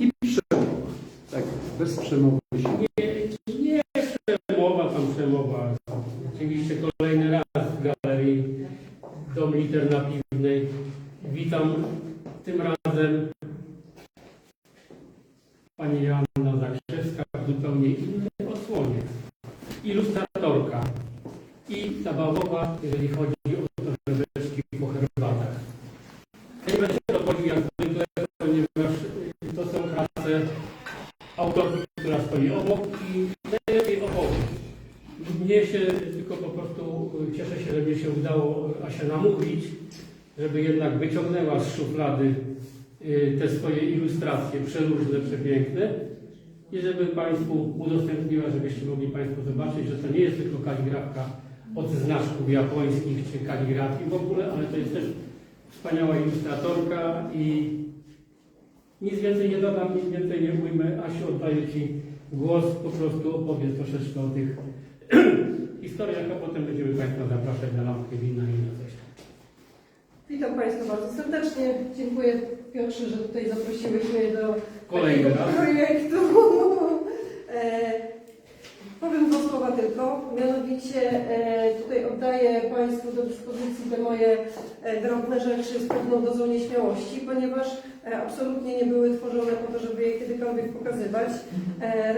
I przemowa. Tak, bez przemowy się Nie, nie przemowa, tam przemowa. Oczywiście kolejny raz w galerii Dom Liter na Piwnej. Witam tym razem pani Joanna Zakrzewska w zupełnie innej odsłonie. Ilustratorka i zabawowa, jeżeli chodzi o torebeczki po herbatach. Nie będę dochodził jak zwykle, ponieważ to są prace autorki, która stoi obok i najlepiej obok. Mnie się tylko po prostu y, cieszę się, że mnie się udało Asia namówić, żeby jednak wyciągnęła z szuflady y, te swoje ilustracje przeróżne, przepiękne i żeby Państwu udostępniła, żebyście mogli Państwo zobaczyć, że to nie jest tylko kaligrafka od znaczków japońskich czy kaligrafii w ogóle, ale to jest też wspaniała ilustratorka i nic więcej nie dodam, nic więcej nie ujmę. Asiu, oddaję Ci głos, po prostu opowiedz troszeczkę o tych historiach, a potem będziemy Państwa zapraszać na lampkę wina i na coś. Witam Państwa bardzo serdecznie. Dziękuję Piotrze, że tutaj zaprosiłeś mnie do Kolejny takiego raz. projektu. e, powiem tylko. Mianowicie e, tutaj oddaję Państwu do dyspozycji te moje e, drobne rzeczy z pewną dozą nieśmiałości, ponieważ e, absolutnie nie były tworzone po to, żeby je kiedykolwiek pokazywać.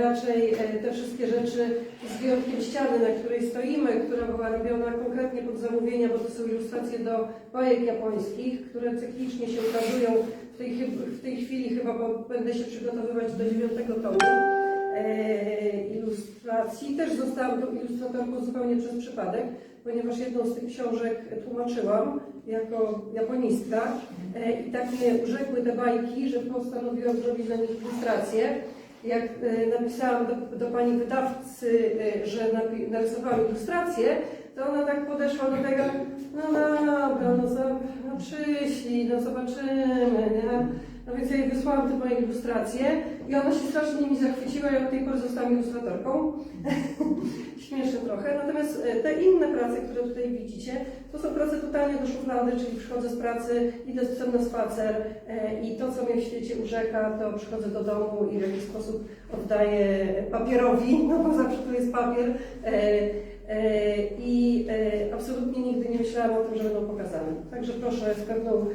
Raczej te wszystkie rzeczy z wyjątkiem ściany, na której stoimy, która była robiona konkretnie pod zamówienia, bo to są ilustracje do bajek japońskich, które cyklicznie się ukazują. W tej, w tej chwili chyba bo będę się przygotowywać do dziewiątego tomu ilustracji. Też zostałam tą ilustratorką zupełnie przez przypadek, ponieważ jedną z tych książek tłumaczyłam jako japonistka e, i tak mnie urzekły te bajki, że postanowiłam zrobić na nich ilustrację. Jak e, napisałam do, do pani wydawcy, e, że narysowałam ilustrację, to ona tak podeszła do tego, no dobra, no, za, no przyślij, no zobaczymy, nie? No więc ja jej wysłałam te moje ilustracje i ona się strasznie nimi zachwyciła i od tej pory zostałam ilustratorką. Śmieszne trochę. Natomiast e, te inne prace, które tutaj widzicie, to są prace totalnie do szuflady, czyli przychodzę z pracy, idę z psem na spacer e, i to, co mnie w świecie urzeka, to przychodzę do domu i w jakiś sposób oddaję papierowi, no bo zawsze tu jest papier. E, I absolutnie nigdy nie myślałam o tym, że będą pokazane. Także proszę z pewną,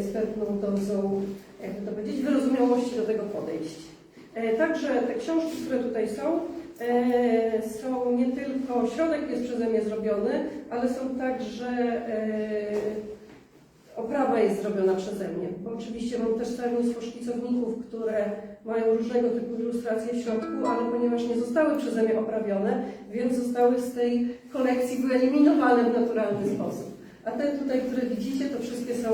z pewną dozą, jakby to powiedzieć, wyrozumiałości do tego podejść. E, Także te książki, które tutaj są, e, są nie tylko, środek jest przeze mnie zrobiony, ale są także, e, oprawa jest zrobiona przeze mnie. Bo oczywiście mam też mnóstwo szkicowników, które mają różnego typu ilustracje w środku, ale ponieważ nie zostały przeze mnie oprawione, więc zostały z tej kolekcji wyeliminowane w naturalny sposób. A te tutaj, które widzicie, to wszystkie są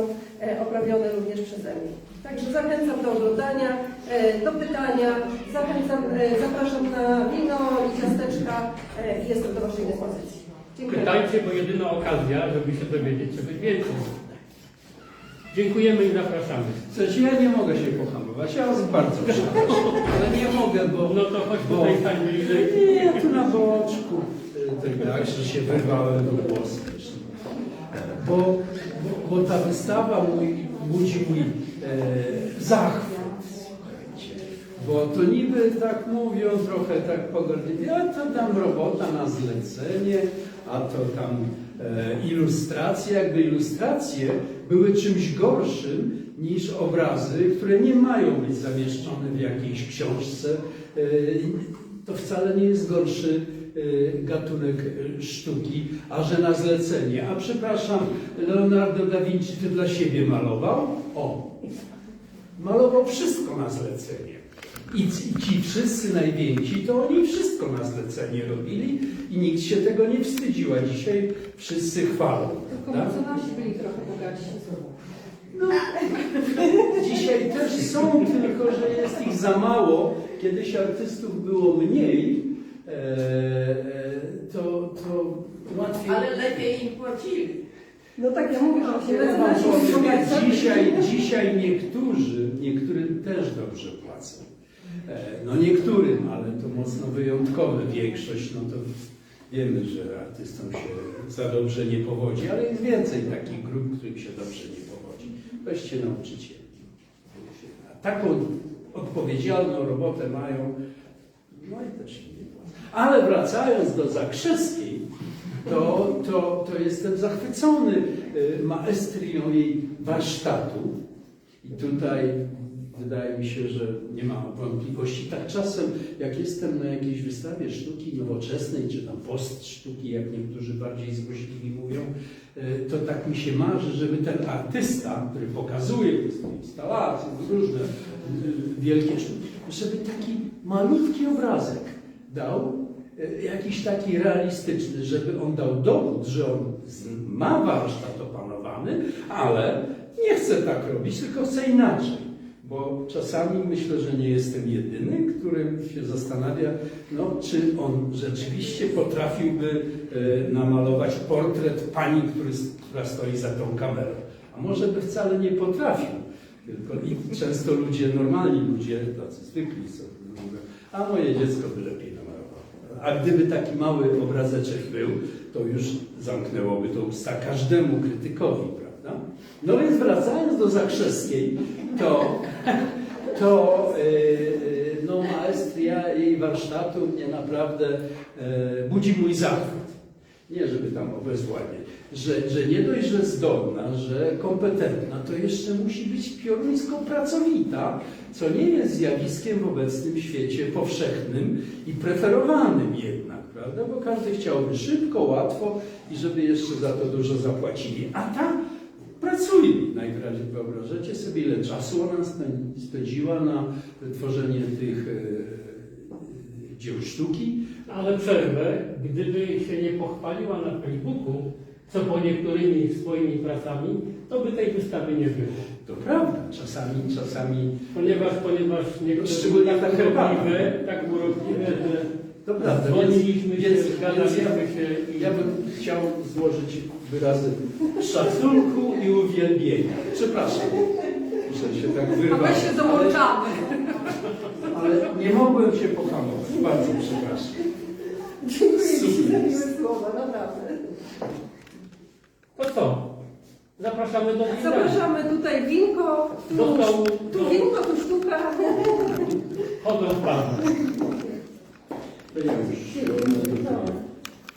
oprawione również przeze mnie. Także zachęcam do oglądania, e, do pytania, zachęcam, e, zapraszam na wino i ciasteczka e, i jestem do Waszej dyspozycji. Dziękuję. Pytajcie, bo jedyna okazja, żeby się dowiedzieć czegoś więcej. Dziękujemy i zapraszamy. Coś ja nie mogę się pohamować, ja was bardzo przepraszam, ale nie mogę, bo... No to chodź bo- tutaj stań bliżej. Nie, ja tu na boczku. Tak, że się wyrwałem do głosu. Bo, bo, bo ta wystawa mój, budzi mój e, zachwyt. Bo to niby tak mówią trochę tak pogardliwie, a to tam robota na zlecenie, a to tam e, ilustracje, jakby ilustracje były czymś gorszym niż obrazy, które nie mają być zamieszczone w jakiejś książce. E, to wcale nie jest gorszy gatunek e, sztuki, a że na zlecenie. A przepraszam, Leonardo da Vinci ty dla siebie malował? O, malował wszystko na zlecenie. I ci, wszyscy najwięksi, to oni wszystko na zlecenie robili i nikt się tego nie wstydził, a dzisiaj wszyscy chwalą. Tylko mecenaci byli trochę bogaci. No, dzisiaj też są, tylko że jest ich za mało. Kiedyś artystów było mniej, to, to łatwiej. Ale lepiej im płacili. No tak, ja mówię, że właśnie Ja wam powiem, dzisiaj, dzisiaj niektórzy, niektórym też dobrze płacą. E, No niektórym, ale to mocno wyjątkowe. Większość, no to wiemy, że artystom się za dobrze nie powodzi, ale jest więcej takich grup, którym się dobrze nie powodzi. Weźcie nauczycieli. A taką odpowiedzialną robotę mają, no i też nie. Ale wracając do Zakrzeskiej, to, to, to jestem zachwycony y, maestrią jej warsztatu. I tutaj wydaje mi się, że nie ma wątpliwości. Tak czasem, jak jestem na jakiejś wystawie sztuki nowoczesnej, czy tam post sztuki, jak niektórzy bardziej złośliwi mówią, y, to tak mi się marzy, żeby ten artysta, który pokazuje instalacje, różne y, wielkie sztuki, żeby taki malutki obrazek dał, y, jakiś taki realistyczny, żeby on dał dowód, że on ma warsztat opanowany, ale nie chce tak robić, tylko chce inaczej. Bo czasami myślę, że nie jestem jedyny, który się zastanawia, no, czy on rzeczywiście potrafiłby e, namalować portret pani, który, która stoi za tą kamerą. A może by wcale nie potrafił. Tylko i często ludzie, normalni ludzie, tacy zwykli sobie mówią, a moje dziecko by lepiej namalowało. A gdyby taki mały obrazeczek był, to już zamknęłoby to usta każdemu krytykowi? No więc wracając do Zakrzeskiej, to, to yy, yy, no, maestria jej warsztatu mnie naprawdę yy, budzi mój zachwyt. Nie, żeby tam obezwładnie. Że, że nie dość, że zdolna, że kompetentna, to jeszcze musi być pioruńsko pracowita, co nie jest zjawiskiem w obecnym świecie powszechnym i preferowanym jednak, prawda? Bo każdy chciałby szybko, łatwo i żeby jeszcze za to dużo zapłacili. A ta pracuje. Najwyraźniej wyobrażacie sobie, ile czasu ona spę- spędziła na tworzenie tych e, e, dzieł sztuki. Ale przerwę, gdyby się nie pochwaliła na Facebooku, co po niektórymi swoimi pracami, to by tej wystawy nie było. To prawda, czasami, czasami Ponieważ, ponieważ niektóre Szczególnie tak urokliwe, tak urokliwe, że To prawda, dzwoniliśmy się, więc, ja, się i ja bym chciał złożyć wyrazy szacunku i uwielbienia. Przepraszam, że się tak A wyrwałem. my się dołączamy. Ale, ale nie mogłem się pohamować. Bardzo przepraszam. Dziękuję Ci za Super. miłe słowa, naprawdę. to co? Zapraszamy do widzenia. Zapraszamy tutaj winko, tu, Dostał- tu winko, tu sztuka. Chodzą w pan. To ja już. No.